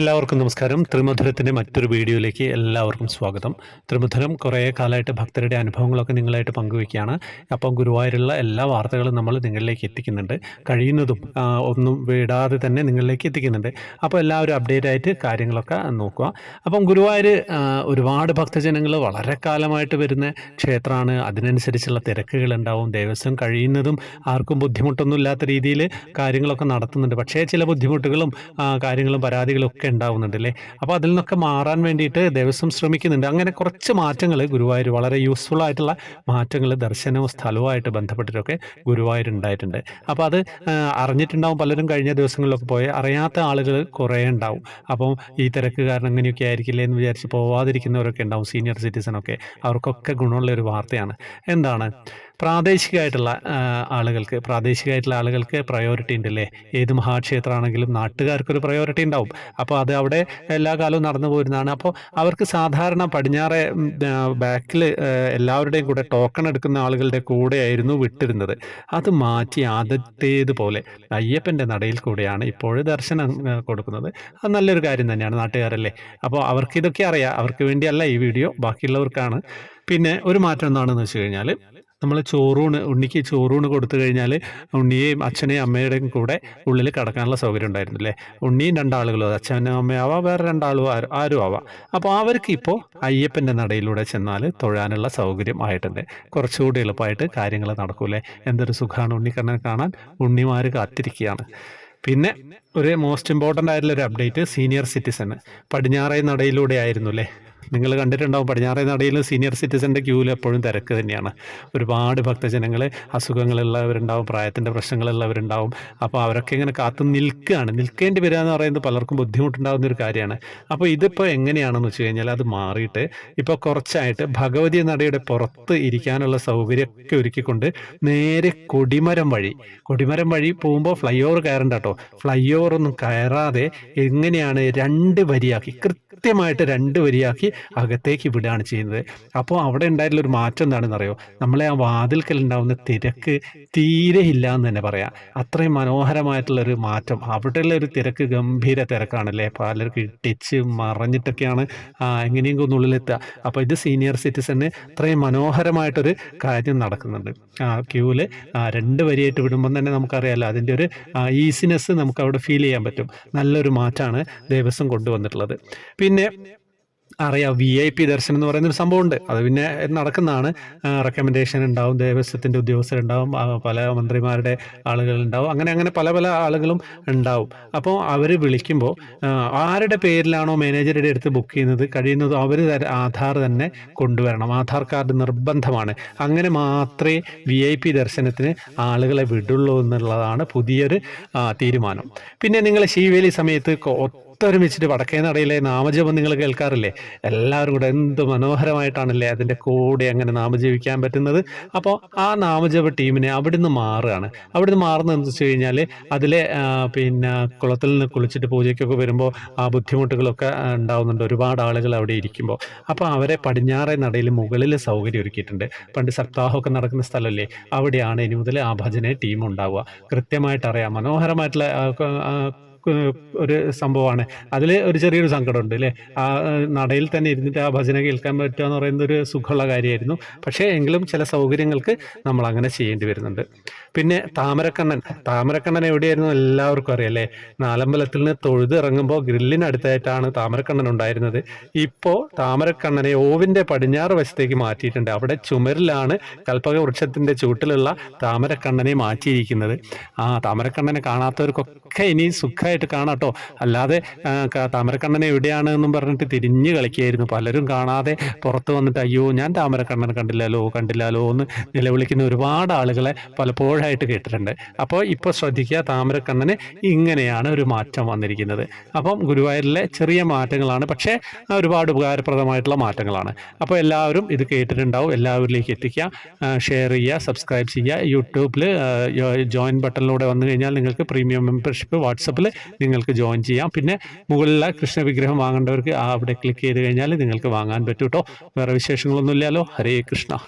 എല്ലാവർക്കും നമസ്കാരം. ത്രിമധുരത്തിന്റെ മറ്റൊരു വീഡിയോയിലേക്ക് എല്ലാവർക്കും സ്വാഗതം. ത്രിമധുരം കുറേ കാലമായിട്ട് ഭക്തരുടെ അനുഭവങ്ങളൊക്കെ നിങ്ങളായിട്ട് പങ്കുവയ്ക്കുകയാണ്. അപ്പം ഗുരുവായൂരുള്ള എല്ലാ വാർത്തകളും നമ്മൾ നിങ്ങളിലേക്ക് എത്തിക്കുന്നുണ്ട്. കഴിയുന്നതും ഒന്നും വിടാതെ തന്നെ നിങ്ങളിലേക്ക് എത്തിക്കുന്നുണ്ട്. അപ്പോൾ എല്ലാവരും അപ്ഡേറ്റ് ആയിട്ട് കാര്യങ്ങളൊക്കെ നോക്കുക. അപ്പം ഗുരുവായൂർ ഒരുപാട് ഭക്തജനങ്ങൾ വളരെ കാലമായിട്ട് വരുന്ന ക്ഷേത്രമാണ്. അതിനനുസരിച്ചുള്ള തിരക്കുകൾ ഉണ്ടാവും. ദേവസ്വം കഴിയുന്നതും ആർക്കും ബുദ്ധിമുട്ടൊന്നും ഇല്ലാത്ത രീതിയിൽ കാര്യങ്ങളൊക്കെ നടത്തുന്നുണ്ട്. പക്ഷേ ചില ബുദ്ധിമുട്ടുകളും കാര്യങ്ങളും പരാതികളും ഒക്കെ ഉണ്ടാവുന്നുണ്ട് അല്ലേ? അപ്പോൾ അതിൽ നിന്നൊക്കെ മാറാൻ വേണ്ടിയിട്ട് ദേവസ്വം ശ്രമിക്കുന്നുണ്ട്. അങ്ങനെ കുറച്ച് മാറ്റങ്ങൾ ഗുരുവായൂർ വളരെ യൂസ്ഫുൾ ആയിട്ടുള്ള മാറ്റങ്ങൾ ദർശനവും സ്ഥലവുമായിട്ട് ബന്ധപ്പെട്ടിട്ടൊക്കെ ഗുരുവായൂർ ഉണ്ടായിട്ടുണ്ട്. അപ്പോൾ അത് അറിഞ്ഞിട്ടുണ്ടാവും പലരും കഴിഞ്ഞ ദിവസങ്ങളിലൊക്കെ പോയി. അറിയാത്ത ആളുകൾ കുറേ ഉണ്ടാവും. അപ്പം ഈ തിരക്ക് കാരണം ഇങ്ങനെയൊക്കെ ആയിരിക്കില്ലേ എന്ന് വിചാരിച്ച് പോവാതിരിക്കുന്നവരൊക്കെ ഉണ്ടാവും സീനിയർ സിറ്റിസൺ ഒക്കെ. അവർക്കൊക്കെ ഗുണമുള്ള ഒരു വാർത്തയാണ്. എന്താണ്? പ്രാദേശികമായിട്ടുള്ള ആളുകൾക്ക് പ്രാദേശികമായിട്ടുള്ള ആളുകൾക്ക് പ്രയോറിറ്റി ഉണ്ട് അല്ലേ ഏത് മഹാക്ഷേത്രമാണെങ്കിലും നാട്ടുകാർക്കൊരു പ്രയോറിറ്റി ഉണ്ടാവും. അപ്പോൾ അത് അവിടെ എല്ലാ കാലവും നടന്നു പോരുന്നതാണ്. അപ്പോൾ അവർക്ക് സാധാരണ പടിഞ്ഞാറെ ബാക്കിൽ എല്ലാവരുടെയും കൂടെ ടോക്കൺ എടുക്കുന്ന ആളുകളുടെ കൂടെ ആയിരുന്നു വിട്ടിരുന്നത്. അത് മാറ്റി ആദ്യത്തേതുപോലെ അയ്യപ്പന്റെ നടയിൽ കൂടെയാണ് ഇപ്പോൾ ദർശനം കൊടുക്കുന്നത്. അത് നല്ലൊരു കാര്യം തന്നെയാണ് നാട്ടുകാരല്ലേ? അപ്പോൾ അവർക്ക് ഇതൊക്കെ അറിയാം. അവർക്ക് വേണ്ടിയല്ല ഈ വീഡിയോ ബാക്കിയുള്ളവർക്കാണ്. പിന്നെ ഒരു മാറ്റം എന്താണെന്ന് വെച്ച് കഴിഞ്ഞാൽ നമ്മൾ ചോറൂണ് ഉണ്ണിക്ക് ചോറൂണ് കൊടുത്തു കഴിഞ്ഞാൽ ഉണ്ണിയെയും അച്ഛനെയും അമ്മയുടെയും കൂടെ ഉള്ളിൽ കിടക്കാനുള്ള സൗകര്യം ഉണ്ടായിരുന്നു അല്ലേ ഉണ്ണിയും രണ്ടാളുകളും അച്ഛനും അമ്മയാവാം വേറെ രണ്ടാളും ആരും ആരും ആവാം. അപ്പോൾ അവർക്ക് ഇപ്പോൾ അയ്യപ്പന്റെ നടയിലൂടെ ചെന്നാൽ തൊഴാനുള്ള സൗകര്യം ആയിട്ടുണ്ട്. കുറച്ചുകൂടി എളുപ്പമായിട്ട് കാര്യങ്ങൾ നടക്കൂലേ എന്തൊരു സുഖമാണ് ഉണ്ണിക്കണ്ണനെ കാണാൻ? ഉണ്ണിമാർ കാത്തിരിക്കുകയാണ്. പിന്നെ ഒരു മോസ്റ്റ് ഇമ്പോർട്ടന്റ് ആയിട്ടുള്ള ഒരു അപ്ഡേറ്റ് സീനിയർ സിറ്റിസൺ പടിഞ്ഞാറേ നടയിലൂടെ ആയിരുന്നു അല്ലേ? നിങ്ങൾ കണ്ടിട്ടുണ്ടാവും പടിഞ്ഞാറേ നടയിൽ സീനിയർ സിറ്റിസന്റെ ക്യൂവിൽ എപ്പോഴും തിരക്ക് തന്നെയാണ്. ഒരുപാട് ഭക്തജനങ്ങൾ അസുഖങ്ങളുള്ളവരുണ്ടാവും പ്രായത്തിന്റെ പ്രശ്നങ്ങളുള്ളവരുണ്ടാവും. അപ്പോൾ അവരൊക്കെ ഇങ്ങനെ കാത്തു നിൽക്കുകയാണ് നിൽക്കേണ്ടി വരിക എന്ന് പറയുന്നത് പലർക്കും ബുദ്ധിമുട്ടുണ്ടാകുന്ന ഒരു കാര്യമാണ്. അപ്പോൾ ഇതിപ്പോൾ എങ്ങനെയാണെന്ന് വെച്ച് കഴിഞ്ഞാൽ അത് മാറിയിട്ട് ഇപ്പോൾ കുറച്ചായിട്ട് ഭഗവതി നടയുടെ പുറത്ത് ഇരിക്കാനുള്ള സൗകര്യമൊക്കെ ഒരുക്കിക്കൊണ്ട് നേരെ കൊടിമരം വഴി കൊടിമരം വഴി പോകുമ്പോൾ ഫ്ലൈ ഓവർ കയറണ്ട കേട്ടോ ഫ്ലൈ ഓവർ ഒന്നും കയറാതെ എങ്ങനെയാണ് രണ്ട് വരിയാക്കി കൃത്യമായിട്ട് രണ്ട് വരിയാക്കി അകത്തേക്ക് വിടുകയാണ് ചെയ്യുന്നത്. അപ്പോൾ അവിടെ ഉണ്ടായിട്ടുള്ള ഒരു മാറ്റം എന്താണെന്ന് അറിയോ നമ്മളെ ആ വാതിൽക്കൽ ഉണ്ടാവുന്ന തിരക്ക് തീരെ ഇല്ല എന്ന് തന്നെ പറയാം. അത്രയും മനോഹരമായിട്ടുള്ള ഒരു മാറ്റം. അവിടെയുള്ള ഒരു തിരക്ക് ഗംഭീര തിരക്കാണല്ലേ? പലർക്ക് ഇട്ടിച്ച് മറഞ്ഞിട്ടൊക്കെയാണ് എങ്ങനെയെങ്കിലും ഒന്ന് ഉള്ളിലെത്തുക. അപ്പോൾ ഇത് സീനിയർ സിറ്റിസന് അത്രയും മനോഹരമായിട്ടൊരു കാര്യം നടക്കുന്നുണ്ട്. ആ ക്യൂവിൽ രണ്ട് വരിയായിട്ട് വിടുമ്പം തന്നെ നമുക്കറിയാമല്ലോ അതിന്റെ ഒരു ഈസിനെസ് നമുക്ക് അവിടെ ഫീൽ ചെയ്യാൻ പറ്റും. നല്ലൊരു മാറ്റമാണ് ദേവസ്വം കൊണ്ടുവന്നിട്ടുള്ളത്. പിന്നെ അറിയാം. വി ഐ പി ദർശനം എന്ന് പറയുന്ന ഒരു സംഭവമുണ്ട്. അത് പിന്നെ നടക്കുന്നതാണ്. റെക്കമെൻഡേഷൻ ഉണ്ടാവും. ദേവസ്വത്തിന്റെ ഉദ്യോഗസ്ഥരുണ്ടാവും. പല മന്ത്രിമാരുടെ ആളുകൾ ഉണ്ടാവും അങ്ങനെ അങ്ങനെ പല പല ആളുകളും ഉണ്ടാവും. അപ്പോൾ അവർ വിളിക്കുമ്പോൾ ആരുടെ പേരിലാണോ മാനേജറുടെ അടുത്ത് ബുക്ക് ചെയ്യുന്നത്? കഴിയുന്നത് അവർ ആധാർ തന്നെ കൊണ്ടുവരണം. ആധാർ കാർഡ് നിർബന്ധമാണ്. അങ്ങനെ മാത്രമേ വി ഐ പി ദർശനത്തിന് ആളുകളെ വിടുള്ളൂ എന്നുള്ളതാണ് പുതിയൊരു തീരുമാനം. പിന്നെ നിങ്ങൾ ശിവേലി സമയത്ത് ഒത്തൊരുമിച്ചിട്ട് വടക്കേ നടയിലെ നാമജപം നിങ്ങൾ കേൾക്കാറില്ലേ? എല്ലാവരും കൂടെ എന്ത് മനോഹരമായിട്ടാണല്ലേ അതിന്റെ കൂടെ അങ്ങനെ നാമജീവിക്കാൻ പറ്റുന്നത്. അപ്പോൾ ആ നാമജപ ടീമിനെ അവിടുന്ന് മാറുകയാണ്. അവിടുന്ന് മാറുന്നത് എന്ന് വെച്ച് കഴിഞ്ഞാൽ അതിലെ പിന്നെ കുളത്തിൽ നിന്ന് കുളിച്ചിട്ട് പൂജയ്ക്കൊക്കെ വരുമ്പോൾ ആ ബുദ്ധിമുട്ടുകളൊക്കെ ഉണ്ടാവുന്നുണ്ട്. ഒരുപാട് ആളുകൾ അവിടെ ഇരിക്കുമ്പോൾ അപ്പോൾ അവരെ പടിഞ്ഞാറേ നടയിൽ മുകളിൽ സൗകര്യം ഒരുക്കിയിട്ടുണ്ട്. പണ്ട് സപ്താഹമൊക്കെ നടക്കുന്ന സ്ഥലമല്ലേ? അവിടെയാണ് ഇനി മുതൽ ആ ഭജന ടീം ഉണ്ടാവുക. കൃത്യമായിട്ട് അറിയാം. മനോഹരമായിട്ടുള്ള ഒരു സംഭവമാണ്. അതിൽ ഒരു ചെറിയൊരു സങ്കടമുണ്ട് അല്ലേ ആ നടയിൽ തന്നെ ഇരുന്നിട്ട് ആ ഭജന കേൾക്കാൻ പറ്റുക എന്ന് പറയുന്നത് ഒരു സുഖമുള്ള കാര്യമായിരുന്നു. പക്ഷേ എങ്കിലും ചില സൗകര്യങ്ങൾക്ക് നമ്മൾ അങ്ങനെ ചെയ്യേണ്ടി വരുന്നുണ്ട്. പിന്നെ താമരക്കണ്ണൻ. താമരക്കണ്ണൻ എവിടെയായിരുന്നു എല്ലാവർക്കും അറിയാം അല്ലേ നാലമ്പലത്തിൽ നിന്ന് തൊഴുത് ഇറങ്ങുമ്പോൾ ഗ്രില്ലിനടുത്തായിട്ടാണ് താമരക്കണ്ണൻ ഉണ്ടായിരുന്നത്. ഇപ്പോൾ താമരക്കണ്ണനെ ഓവിന്റെ പടിഞ്ഞാറ് വശത്തേക്ക് മാറ്റിയിട്ടുണ്ട്. അവിടെ ചുമരിലാണ് കൽപ്പക വൃക്ഷത്തിന്റെ ചൂട്ടിലുള്ള താമരക്കണ്ണനെ മാറ്റിയിരിക്കുന്നത്. ആ താമരക്കണ്ണനെ കാണാത്തവർക്കൊക്കെ ഇനി സുഖമായിട്ട് കാണാട്ടോ. അല്ലാതെ കേട്ടോ അല്ലാതെ താമരക്കണ്ണൻ എവിടെയാണ് എന്നും പറഞ്ഞിട്ട് തിരിഞ്ഞ് കളിക്കുകയായിരുന്നു പലരും കാണാതെ പുറത്ത് വന്നിട്ട് അയ്യോ ഞാൻ താമരക്കണ്ണൻ കണ്ടില്ലല്ലോ കണ്ടില്ലല്ലോ എന്ന് നിലവിളിക്കുന്ന ഒരുപാട് ആളുകളെ പലപ്പോഴായിട്ട് കേട്ടിട്ടുണ്ട്. അപ്പോൾ ഇപ്പോൾ ശ്രദ്ധിക്കുക താമരക്കണ്ണന് ഇങ്ങനെയാണ് ഒരു മാറ്റം വന്നിരിക്കുന്നത്. അപ്പം ഗുരുവായൂരിലെ ചെറിയ മാറ്റങ്ങളാണ്. പക്ഷേ ഒരുപാട് ഉപകാരപ്രദമായിട്ടുള്ള മാറ്റങ്ങളാണ്. അപ്പോൾ എല്ലാവരും ഇത് കേട്ടിട്ടുണ്ടാവും. എല്ലാവരിലേക്ക് എത്തിക്കുക. ഷെയർ ചെയ്യുക സബ്സ്ക്രൈബ് ചെയ്യുക. യൂട്യൂബിൽ ജോയിൻ ബട്ടണിലൂടെ വന്നു കഴിഞ്ഞാൽ നിങ്ങൾക്ക് പ്രീമിയം മെമ്പർഷിപ്പ് വാട്സപ്പിൽ നിങ്ങൾക്ക് ജോയിൻ ചെയ്യാം. പിന്നെ മുകളിലെ കൃഷ്ണ വിഗ്രഹം വാങ്ങേണ്ടവർക്ക് അവിടെ ക്ലിക്ക് ചെയ്ത് കഴിഞ്ഞാൽ നിങ്ങൾക്ക് വാങ്ങാൻ പറ്റൂട്ടോ. വേറെ വിശേഷങ്ങളൊന്നുമില്ലല്ലോ. ഹരേ കൃഷ്ണ.